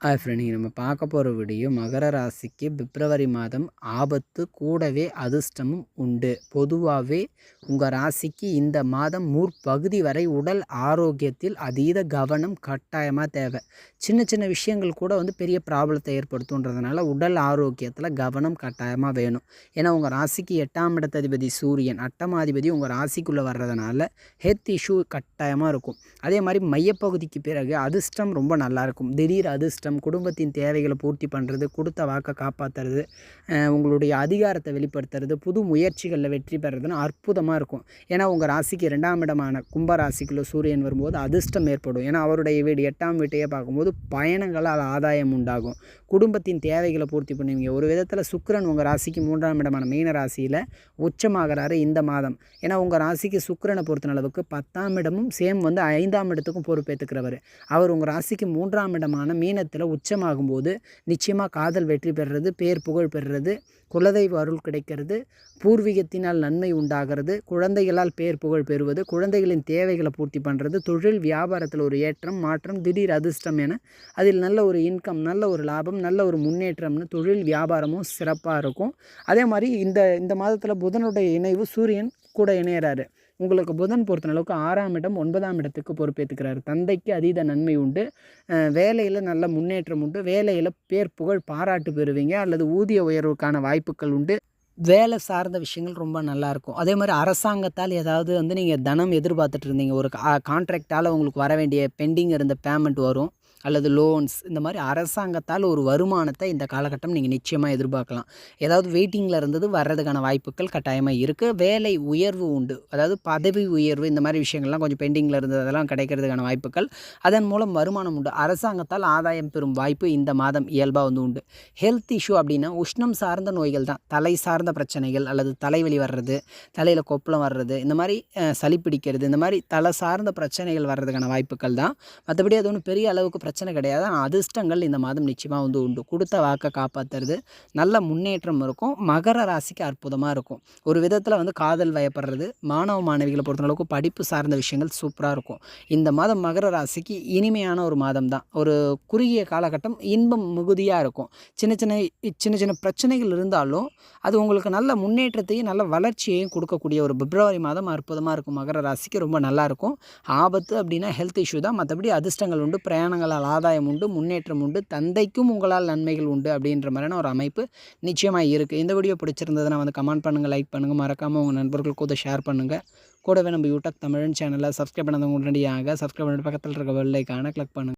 Hi friend நம்ம பார்க்க போகிற வீடியோ மகர ராசிக்கு பிப்ரவரி மாதம் ஆபத்து கூடவே அதிர்ஷ்டமும் உண்டு. பொதுவாகவே உங்கள் ராசிக்கு இந்த மாதம் முற்பகுதி வரை உடல் ஆரோக்கியத்தில் அதீத கவனம் கட்டாயமாக தேவை. சின்ன சின்ன விஷயங்கள் கூட வந்து பெரிய ப்ராப்ளத்தை ஏற்படுத்துன்றதுனால உடல் ஆரோக்கியத்தில் கவனம் கட்டாயமாக வேணும். ஏன்னா உங்கள் ராசிக்கு எட்டாம் இடத்ததிபதி சூரியன் அட்டமாதிபதி உங்கள் ராசிக்குள்ளே வர்றதுனால ஹெல்த் இஷ்யூ கட்டாயமாக இருக்கும். அதே மாதிரி மையப்பகுதிக்கு பிறகு அதிர்ஷ்டம் ரொம்ப நல்லாயிருக்கும் திடீர் அதிர்ஷ்டம் குடும்பத்தின் தேவைகளை பூர்த்தி பண்ணுறது கொடுத்த வாக்கை காப்பாற்றுறது உங்களுடைய அதிகாரத்தை வெளிப்படுத்துறது புது முயற்சிகளில் வெற்றி பெறதுன்னு அற்புதமாக இருக்கும். ஏன்னா உங்கள் ராசிக்கு ரெண்டாம் இடமான கும்ப ராசிக்குள்ளே சூரியன் வரும்போது அதிர்ஷ்டம் ஏற்படும். ஏன்னா அவருடைய வீடு எட்டாம் வீட்டையே பார்க்கும்போது பயணங்களால் ஆதாயம் உண்டாகும். குடும்பத்தின் தேவைகளை பூர்த்தி பண்ணுவீங்க. ஒரு விதத்தில் சுக்கிரன் உங்கள் ராசிக்கு மூன்றாம் இடமான மீன ராசியில் உச்சமாகிறாரு இந்த மாதம். ஏன்னா உங்கள் ராசிக்கு சுக்கிரனை பொறுத்த அளவுக்கு பத்தாம் இடமும் சேம் வந்து ஐந்தாம் இடத்துக்கும் பொறுப்பேற்றுக்கிறவர் அவர் உங்கள் ராசிக்கு மூன்றாம் இடமான மீனத்தில் உச்சமாகும்போது நிச்சயமாக காதல் வெற்றி பெறுறது பேர் புகழ் பெறுறது குலதெய்வ அருள் கிடைக்கிறது பூர்வீகத்தினால் நன்மை உண்டாகிறது குழந்தைகளால் பேர் புகழ் பெறுவது குழந்தைகளின் தேவைகளை பூர்த்தி பண்ணுறது தொழில் வியாபாரத்தில் ஒரு ஏற்றம் மாற்றம் திடீர் அதிர்ஷ்டம் என அதில் நல்ல ஒரு இன்கம் நல்ல ஒரு லாபம் நல்ல ஒரு முன்னேற்றம்னு தொழில் வியாபாரமும் சிறப்பாக இருக்கும். அதே மாதிரி இந்த இந்த மாதத்தில் புதனுடைய இணைவு சூரியன் கூட இணையறாரு. உங்களுக்கு புதன் பொறுத்த அளவுக்கு ஆறாம் இடம் ஒன்பதாம் இடத்துக்கு பொறுப்பேற்றுக்கிறார் தந்தைக்கு அதீத நன்மை உண்டு. வேலையில் நல்ல முன்னேற்றம் உண்டு. வேலையில் பேர் புகழ் பாராட்டு பெறுவீங்க. அல்லது ஊதிய உயர்வுக்கான வாய்ப்புகள் உண்டு. வேலை சார்ந்த விஷயங்கள் ரொம்ப நல்லாயிருக்கும் அதே மாதிரி அரசாங்கத்தால் ஏதாவது வந்து நீங்கள் தனம் எதிர்பார்த்துட்டு இருந்தீங்க. ஒரு கான்ட்ராக்டால் உங்களுக்கு வர வேண்டிய பெண்டிங் இருந்த பேமெண்ட் வரும். அல்லது லோன்ஸ் இந்த மாதிரி அரசாங்கத்தால் ஒரு வருமானத்தை இந்த காலகட்டம் நீங்கள் நிச்சயமாக எதிர்பார்க்கலாம். ஏதாவது வெயிட்டிங்கில் இருந்தது வர்றதுக்கான வாய்ப்புகள் கட்டாயமாக இருக்குது வேலை உயர்வு உண்டு. அதாவது பதவி உயர்வு இந்த மாதிரி விஷயங்கள்லாம் கொஞ்சம் பெண்டிங்கில் இருந்தது அதெல்லாம் கிடைக்கிறதுக்கான வாய்ப்புகள். அதன் மூலம் வருமானம் உண்டு. அரசாங்கத்தால் ஆதாயம் பெறும் வாய்ப்பு இந்த மாதம் இயல்பாக வந்து உண்டு. ஹெல்த் இஷ்யூ அப்படின்னா உஷ்ணம் சார்ந்த நோய்கள் தான். தலை சார்ந்த பிரச்சனைகள் அல்லது தலைவலி வர்றது தலையில் கொப்பளம் வர்றது இந்த மாதிரி சளி பிடிக்கிறது இந்த மாதிரி தலை சார்ந்த பிரச்சனைகள் வர்றதுக்கான வாய்ப்புகள் தான். மற்றபடி அது ஒன்றும் பெரிய அளவுக்கு பிரச்சனை கிடையாது. ஆனால் அதிர்ஷ்டங்கள் இந்த மாதம் நிச்சயமாக வந்து உண்டு. கொடுத்த வாக்கை காப்பாற்றுறது நல்ல முன்னேற்றம் இருக்கும். மகர ராசிக்கு அற்புதமாக இருக்கும். ஒரு விதத்தில் வந்து காதல் வயப்படுறது மாணவ மாணவிகளை பொறுத்தளவுக்கு படிப்பு சார்ந்த விஷயங்கள் சூப்பராக இருக்கும். இந்த மாதம் மகர ராசிக்கு இனிமையான ஒரு மாதம் தான். ஒரு குறுகிய காலகட்டம் இன்பம் மிகுதியாக இருக்கும். சின்ன சின்ன சின்ன சின்ன பிரச்சனைகள் இருந்தாலும் அது உங்களுக்கு நல்ல முன்னேற்றத்தையும் நல்ல வளர்ச்சியையும் கொடுக்கக்கூடிய ஒரு பிப்ரவரி மாதம் அற்புதமாக இருக்கும். மகர ராசிக்கு ரொம்ப நல்லாயிருக்கும் ஆபத்து அப்படின்னா ஹெல்த் இஷ்யூ தான். மற்றபடி அதிர்ஷ்டங்கள் உண்டு. உங்களால் ஆதாயம் உண்டு முன்னேற்றம் உண்டு தந்தைக்கும் உங்களால் நன்மைகள் உண்டு அப்படின்ற மாதிரியான ஒரு அமைப்பு நிச்சயமாக இருக்குது இந்த வீடியோ பிடிச்சிருந்ததுன்னா வந்து கமெண்ட் பண்ணுங்கள் லைக் பண்ணுங்கள் மறக்காமல் உங்கள் நண்பர்கள் கூட ஷேர் பண்ணுங்கள் கூடவே நம்ம யூடியூப் தமிழன் சேனலை சப்ஸ்கிரைப் பண்ணாதவங்க உடனடியாக சப்ஸ்கிரைப் பண்ணிட்டு பக்கத்தில் இருக்க வெள்ளைக்கான கிளிக் பண்ணுங்கள்